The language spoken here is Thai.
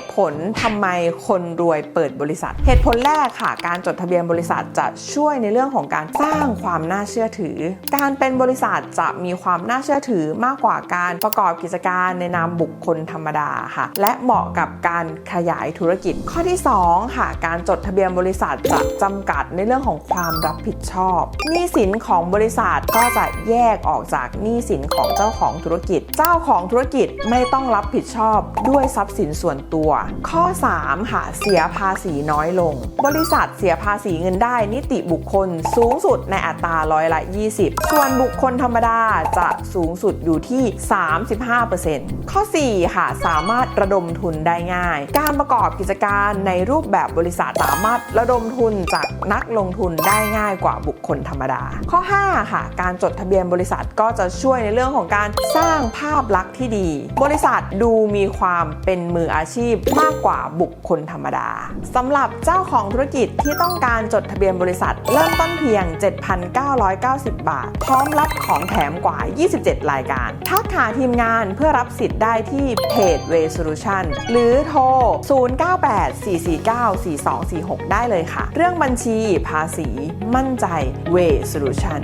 ตุผลทำไมคนรวยเปิดบริษัท เหตุผลแรกค่ะ การจดทะเบียนบริษัทจะช่วยในเรื่องของการสร้างความน่าเชื่อถือ การเป็นบริษัทจะมีความน่าเชื่อถือมากกว่าการประกอบกิจการในนามบุคคลธรรมดาค่ะ และเหมาะกับการขยายธุรกิจ ข้อที่ 2 ค่ะ การจดทะเบียนบริษัทจะจำกัดในเรื่องของความรับผิดชอบหนี้สินของบริษัทก็จะแยกออกจากหนี้สินของเจ้าของธุรกิจ เจ้าของธุรกิจไม่ต้องรับผิดชอบด้วยทรัพย์สินส่วนตัวข้อ 3 ค่ะ เสียภาษีน้อยลง บริษัทเสียภาษีเงินได้นิติบุคคลสูงสุดในอัตราร้อยละ 20 ส่วนบุคคลธรรมดาจะสูงสุดอยู่ที่ 35%ข้อ 4 ค่ะ สามารถระดมทุนได้ง่าย การประกอบกิจการในรูปแบบบริษัทสามารถระดมทุนจากนักลงทุนได้ง่ายกว่าบุคคลธรรมดา ข้อ 5 ค่ะ การจดทะเบียนบริษัทก็จะช่วยในเรื่องของการสร้างภาพลักษณ์ที่ดี บริษัทดูมีความเป็นมืออาชีพพมากกว่าบุคคลธรรมดาสำหรับเจ้าของธุรกิจที่ต้องการจดทะเบียนบริษัท เริ่มต้นเพียง 7,990 บาท พร้อมรับของแถมกว่า 27 รายการ ทักหาทีมงานเพื่อรับสิทธิ์ได้ที่เพจ Way Solution หรือโทร 0984494246 ได้เลยค่ะ เรื่องบัญชีภาษี มั่นใจ Way Solution